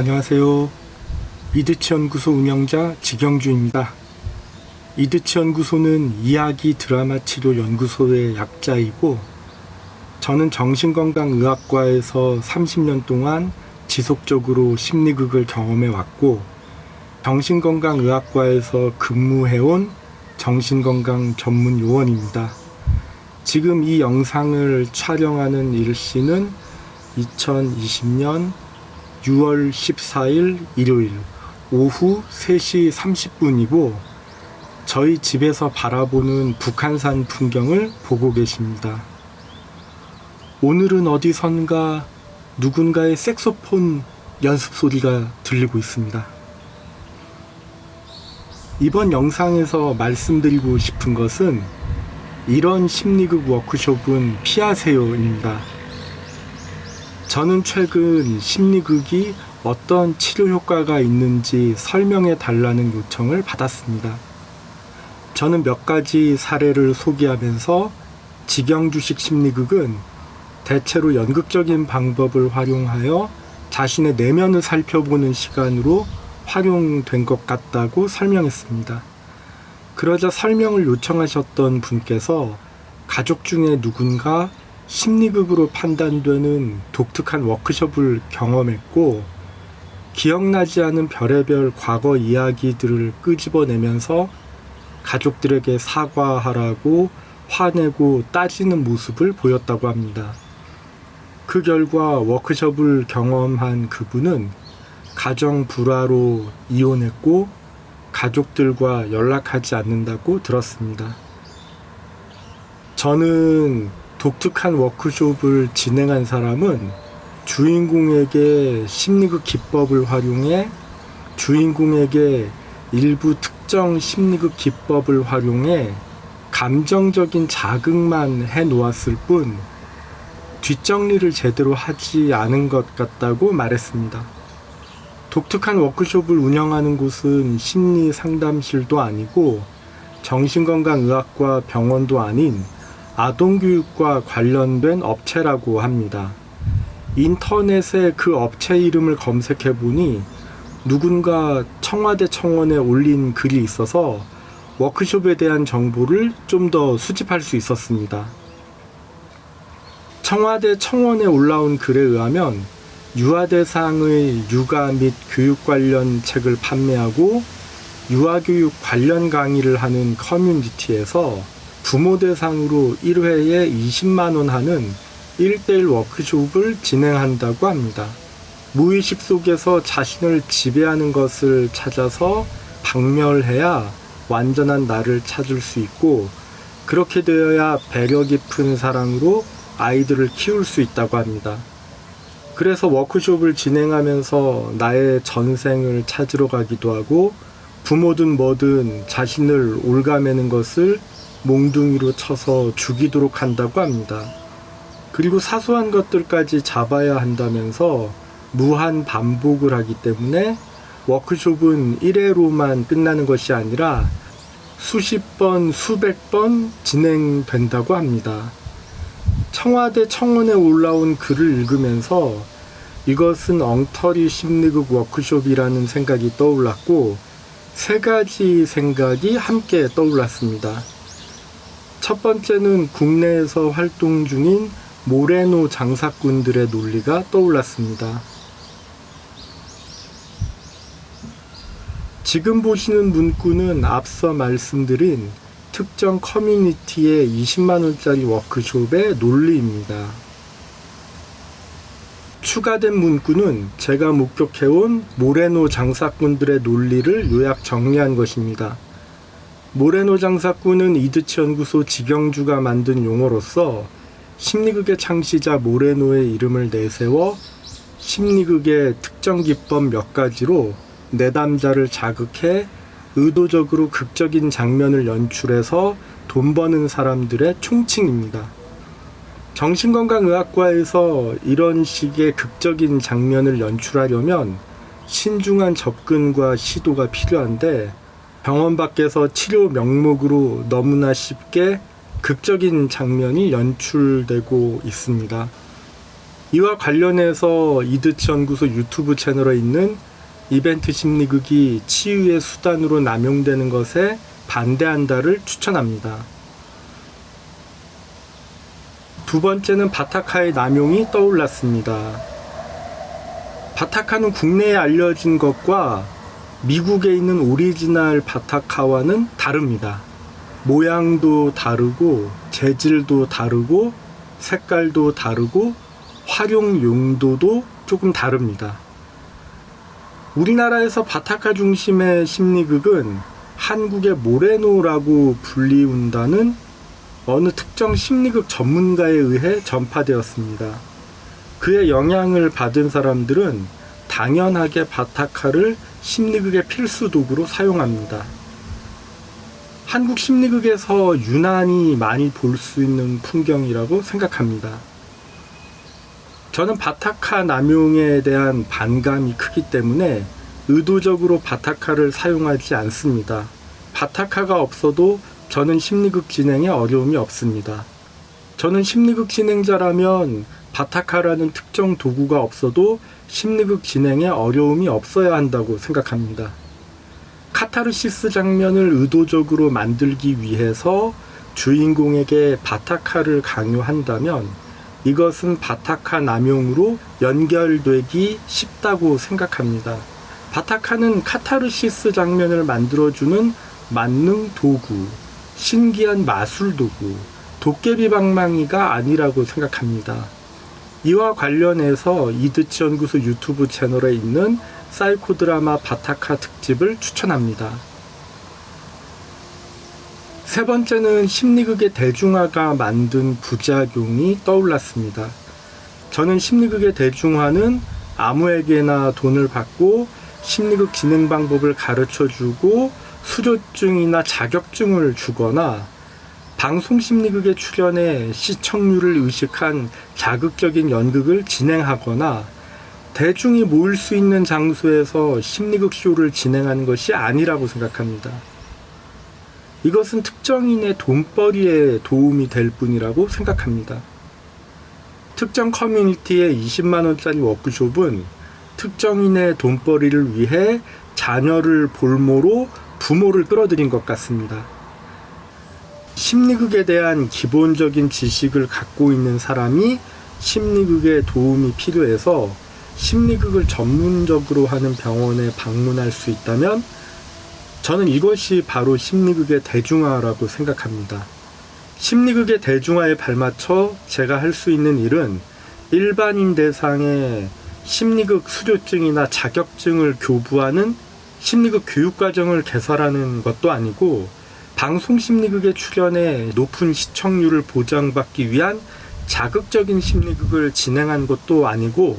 안녕하세요. 이드치 연구소 운영자 지경주입니다. 이드치 연구소는 이야기 드라마 치료 연구소의 약자이고 저는 정신건강의학과에서 30년 동안 지속적으로 심리극을 경험해 왔고 정신건강의학과에서 근무해온 정신건강 전문 요원입니다. 지금 이 영상을 촬영하는 일시는 2020년 6월 14일 일요일 오후 3시 30분이고 저희 집에서 바라보는 북한산 풍경을 보고 계십니다. 오늘은 어디선가 누군가의 색소폰 연습 소리가 들리고 있습니다. 이번 영상에서 말씀드리고 싶은 것은 이런 심리극 워크숍은 피하세요입니다. 저는 최근 심리극이 어떤 치료 효과가 있는지 설명해 달라는 요청을 받았습니다. 저는 몇 가지 사례를 소개하면서 직영주식 심리극은 대체로 연극적인 방법을 활용하여 자신의 내면을 살펴보는 시간으로 활용된 것 같다고 설명했습니다. 그러자 설명을 요청하셨던 분께서 가족 중에 누군가 심리극으로 판단되는 독특한 워크숍을 경험했고 기억나지 않은 별의별 과거 이야기들을 끄집어내면서 가족들에게 사과하라고 화내고 따지는 모습을 보였다고 합니다. 그 결과 워크숍을 경험한 그분은 가정 불화로 이혼했고 가족들과 연락하지 않는다고 들었습니다. 저는 독특한 워크숍을 진행한 사람은 주인공에게 심리극 기법을 활용해 주인공에게 일부 특정 심리극 기법을 활용해 감정적인 자극만 해 놓았을 뿐 뒷정리를 제대로 하지 않은 것 같다고 말했습니다. 독특한 워크숍을 운영하는 곳은 심리 상담실도 아니고 정신건강의학과 병원도 아닌 아동교육과 관련된 업체라고 합니다. 인터넷에 그 업체 이름을 검색해 보니 누군가 청와대 청원에 올린 글이 있어서 워크숍에 대한 정보를 좀 더 수집할 수 있었습니다. 청와대 청원에 올라온 글에 의하면 유아 대상의 육아 및 교육 관련 책을 판매하고 유아 교육 관련 강의를 하는 커뮤니티에서 부모 대상으로 1회에 20만원 하는 1대1 워크숍을 진행한다고 합니다. 무의식 속에서 자신을 지배하는 것을 찾아서 박멸해야 완전한 나를 찾을 수 있고 그렇게 되어야 배려 깊은 사랑으로 아이들을 키울 수 있다고 합니다. 그래서 워크숍을 진행하면서 나의 전생을 찾으러 가기도 하고 부모든 뭐든 자신을 올가매는 것을 몽둥이로 쳐서 죽이도록 한다고 합니다. 그리고 사소한 것들까지 잡아야 한다면서 무한 반복을 하기 때문에 워크숍은 1회로만 끝나는 것이 아니라 수십 번, 수백 번 진행된다고 합니다. 청와대 청원에 올라온 글을 읽으면서 이것은 엉터리 심리극 워크숍이라는 생각이 떠올랐고 세 가지 생각이 함께 떠올랐습니다. 첫 번째는 국내에서 활동 중인 모레노 장사꾼들의 논리가 떠올랐습니다. 지금 보시는 문구는 앞서 말씀드린 특정 커뮤니티의 20만원짜리 워크숍의 논리입니다. 추가된 문구는 제가 목격해온 모레노 장사꾼들의 논리를 요약 정리한 것입니다. 모레노 장사꾼은 이드치 연구소 직영주가 만든 용어로서 심리극의 창시자 모레노의 이름을 내세워 심리극의 특정 기법 몇 가지로 내담자를 자극해 의도적으로 극적인 장면을 연출해서 돈 버는 사람들의 총칭입니다. 정신건강의학과에서 이런 식의 극적인 장면을 연출하려면 신중한 접근과 시도가 필요한데 병원 밖에서 치료 명목으로 너무나 쉽게 극적인 장면이 연출되고 있습니다. 이와 관련해서 이드치 연구소 유튜브 채널에 있는 이벤트 심리극이 치유의 수단으로 남용되는 것에 반대한다를 추천합니다. 두 번째는 바타카의 남용이 떠올랐습니다. 바타카는 국내에 알려진 것과 미국에 있는 오리지널 바타카와는 다릅니다. 모양도 다르고 재질도 다르고 색깔도 다르고 활용 용도도 조금 다릅니다. 우리나라에서 바타카 중심의 심리극은 한국의 모레노라고 불리운다는 어느 특정 심리극 전문가에 의해 전파되었습니다. 그의 영향을 받은 사람들은 당연하게 바타카를 심리극의 필수 도구로 사용합니다. 한국 심리극에서 유난히 많이 볼 수 있는 풍경이라고 생각합니다. 저는 바타카 남용에 대한 반감이 크기 때문에 의도적으로 바타카를 사용하지 않습니다. 바타카가 없어도 저는 심리극 진행에 어려움이 없습니다. 저는 심리극 진행자라면 바타카라는 특정 도구가 없어도 심리극 진행에 어려움이 없어야 한다고 생각합니다. 카타르시스 장면을 의도적으로 만들기 위해서 주인공에게 바타카를 강요한다면 이것은 바타카 남용으로 연결되기 쉽다고 생각합니다. 바타카는 카타르시스 장면을 만들어주는 만능 도구, 신기한 마술 도구, 도깨비 방망이가 아니라고 생각합니다. 이와 관련해서 이드치 연구소 유튜브 채널에 있는 사이코 드라마 바타카 특집을 추천합니다. 세 번째는 심리극의 대중화가 만든 부작용이 떠올랐습니다. 저는 심리극의 대중화는 아무에게나 돈을 받고 심리극 진행 방법을 가르쳐 주고 수료증이나 자격증을 주거나 방송 심리극에 출연해 시청률을 의식한 자극적인 연극을 진행하거나 대중이 모일 수 있는 장소에서 심리극 쇼를 진행하는 것이 아니라고 생각합니다. 이것은 특정인의 돈벌이에 도움이 될 뿐이라고 생각합니다. 특정 커뮤니티의 20만원짜리 워크숍은 특정인의 돈벌이를 위해 자녀를 볼모로 부모를 끌어들인 것 같습니다. 심리극에 대한 기본적인 지식을 갖고 있는 사람이 심리극에 도움이 필요해서 심리극을 전문적으로 하는 병원에 방문할 수 있다면 저는 이것이 바로 심리극의 대중화라고 생각합니다. 심리극의 대중화에 발맞춰 제가 할 수 있는 일은 일반인 대상의 심리극 수료증이나 자격증을 교부하는 심리극 교육과정을 개설하는 것도 아니고 방송 심리극에 출연해 높은 시청률을 보장받기 위한 자극적인 심리극을 진행한 것도 아니고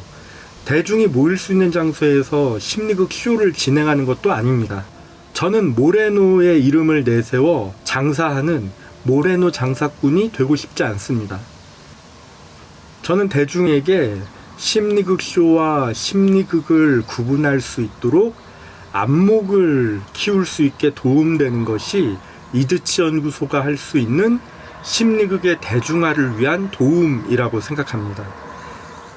대중이 모일 수 있는 장소에서 심리극 쇼를 진행하는 것도 아닙니다. 저는 모레노의 이름을 내세워 장사하는 모레노 장사꾼이 되고 싶지 않습니다. 저는 대중에게 심리극 쇼와 심리극을 구분할 수 있도록 안목을 키울 수 있게 도움되는 것이 이드치 연구소가 할 수 있는 심리극의 대중화를 위한 도움이라고 생각합니다.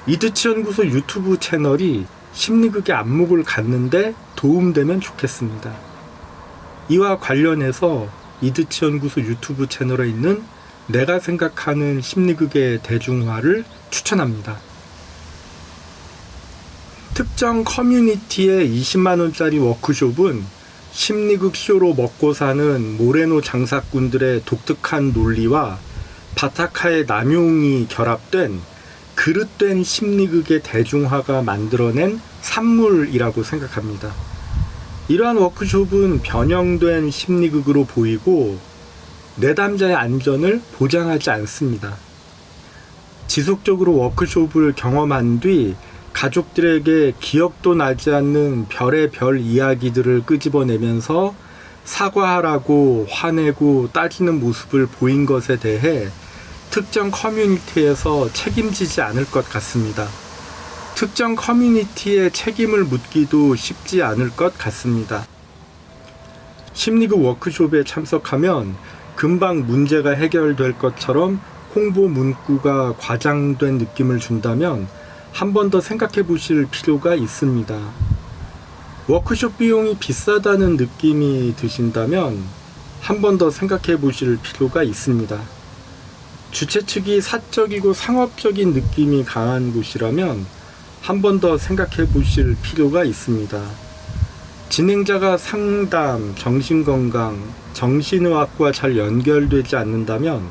이드치 연구소 유튜브 채널이 심리극의 안목을 갖는데 도움되면 좋겠습니다. 이와 관련해서 이드치 연구소 유튜브 채널에 있는 내가 생각하는 심리극의 대중화를 추천합니다. 특정 커뮤니티의 20만원짜리 워크숍은 심리극 쇼로 먹고 사는 모레노 장사꾼들의 독특한 논리와 바타카의 남용이 결합된 그릇된 심리극의 대중화가 만들어낸 산물이라고 생각합니다. 이러한 워크숍은 변형된 심리극으로 보이고 내담자의 안전을 보장하지 않습니다. 지속적으로 워크숍을 경험한 뒤 가족들에게 기억도 나지 않는 별의 별 이야기들을 끄집어내면서 사과하라고 화내고 따지는 모습을 보인 것에 대해 특정 커뮤니티에서 책임지지 않을 것 같습니다. 특정 커뮤니티에 책임을 묻기도 쉽지 않을 것 같습니다. 심리극 워크숍에 참석하면 금방 문제가 해결될 것처럼 홍보 문구가 과장된 느낌을 준다면 한 번 더 생각해 보실 필요가 있습니다. 워크숍 비용이 비싸다는 느낌이 드신다면 한 번 더 생각해 보실 필요가 있습니다. 주최 측이 사적이고 상업적인 느낌이 강한 곳이라면 한 번 더 생각해 보실 필요가 있습니다. 진행자가 상담, 정신건강, 정신의학과 잘 연결되지 않는다면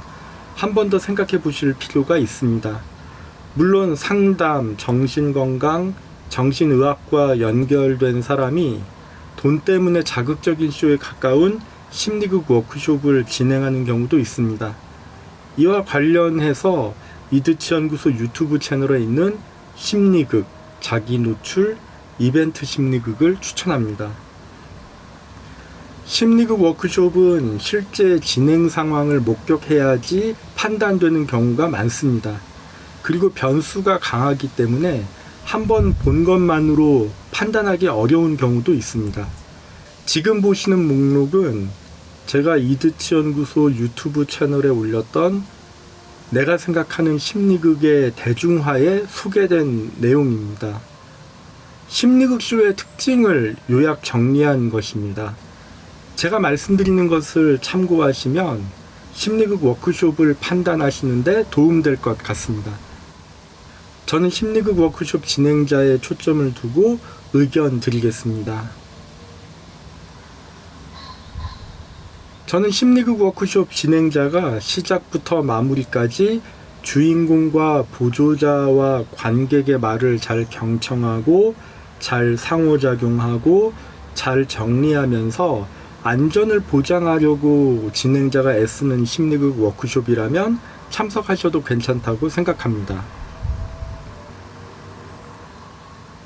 한 번 더 생각해 보실 필요가 있습니다. 물론 상담, 정신건강, 정신의학과 연결된 사람이 돈 때문에 자극적인 쇼에 가까운 심리극 워크숍을 진행하는 경우도 있습니다. 이와 관련해서 이드치 연구소 유튜브 채널에 있는 심리극, 자기 노출, 이벤트 심리극을 추천합니다. 심리극 워크숍은 실제 진행 상황을 목격해야지 판단되는 경우가 많습니다. 그리고 변수가 강하기 때문에 한 번 본 것만으로 판단하기 어려운 경우도 있습니다. 지금 보시는 목록은 제가 이드치 연구소 유튜브 채널에 올렸던 내가 생각하는 심리극의 대중화에 소개된 내용입니다. 심리극 쇼의 특징을 요약 정리한 것입니다. 제가 말씀드리는 것을 참고하시면 심리극 워크숍을 판단하시는데 도움될 것 같습니다. 저는 심리극 워크숍 진행자에 초점을 두고 의견 드리겠습니다. 저는 심리극 워크숍 진행자가 시작부터 마무리까지 주인공과 보조자와 관객의 말을 잘 경청하고 잘 상호작용하고 잘 정리하면서 안전을 보장하려고 진행자가 애쓰는 심리극 워크숍이라면 참석하셔도 괜찮다고 생각합니다.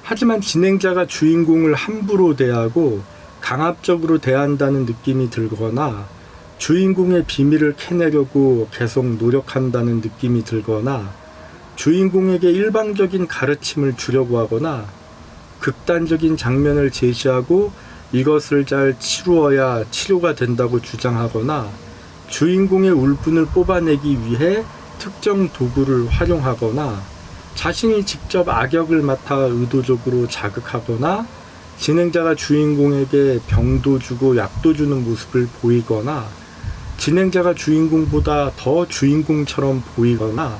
하지만 진행자가 주인공을 함부로 대하고 강압적으로 대한다는 느낌이 들거나 주인공의 비밀을 캐내려고 계속 노력한다는 느낌이 들거나 주인공에게 일방적인 가르침을 주려고 하거나 극단적인 장면을 제시하고 이것을 잘 치루어야 치료가 된다고 주장하거나 주인공의 울분을 뽑아내기 위해 특정 도구를 활용하거나 자신이 직접 악역을 맡아 의도적으로 자극하거나 진행자가 주인공에게 병도 주고 약도 주는 모습을 보이거나 진행자가 주인공보다 더 주인공처럼 보이거나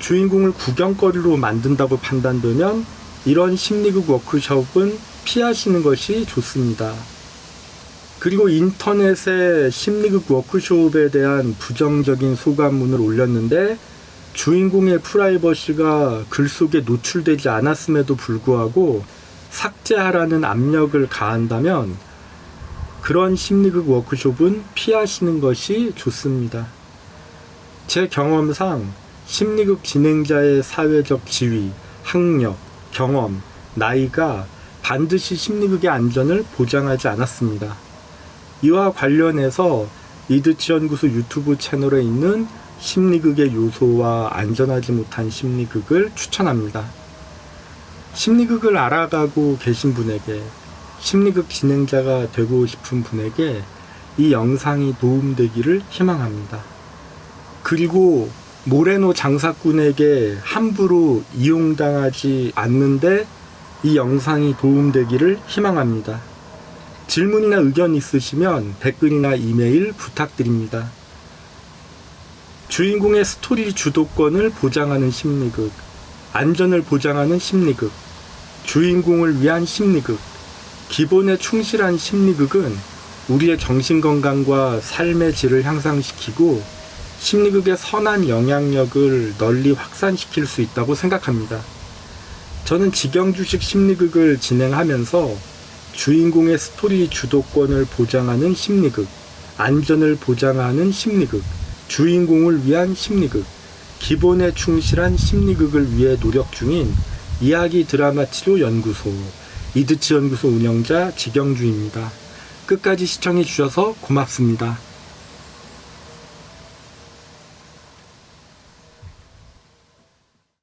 주인공을 구경거리로 만든다고 판단되면 이런 심리극 워크숍은 피하시는 것이 좋습니다. 그리고 인터넷에 심리극 워크숍에 대한 부정적인 소감문을 올렸는데 주인공의 프라이버시가 글 속에 노출되지 않았음에도 불구하고 삭제하라는 압력을 가한다면 그런 심리극 워크숍은 피하시는 것이 좋습니다. 제 경험상 심리극 진행자의 사회적 지위, 학력, 경험, 나이가 반드시 심리극의 안전을 보장하지 않았습니다. 이와 관련해서 이드치 연구소 유튜브 채널에 있는 심리극의 요소와 안전하지 못한 심리극을 추천합니다. 심리극을 알아가고 계신 분에게 심리극 진행자가 되고 싶은 분에게 이 영상이 도움되기를 희망합니다. 그리고 모레노 장사꾼에게 함부로 이용당하지 않는데 이 영상이 도움되기를 희망합니다. 질문이나 의견 있으시면 댓글이나 이메일 부탁드립니다. 주인공의 스토리 주도권을 보장하는 심리극, 안전을 보장하는 심리극, 주인공을 위한 심리극, 기본에 충실한 심리극은 우리의 정신건강과 삶의 질을 향상시키고 심리극의 선한 영향력을 널리 확산시킬 수 있다고 생각합니다. 저는 직영주식 심리극을 진행하면서 주인공의 스토리 주도권을 보장하는 심리극, 안전을 보장하는 심리극, 주인공을 위한 심리극, 기본에 충실한 심리극을 위해 노력 중인 이야기 드라마 치료 연구소, 이드치 연구소 운영자 지경주입니다. 끝까지 시청해 주셔서 고맙습니다.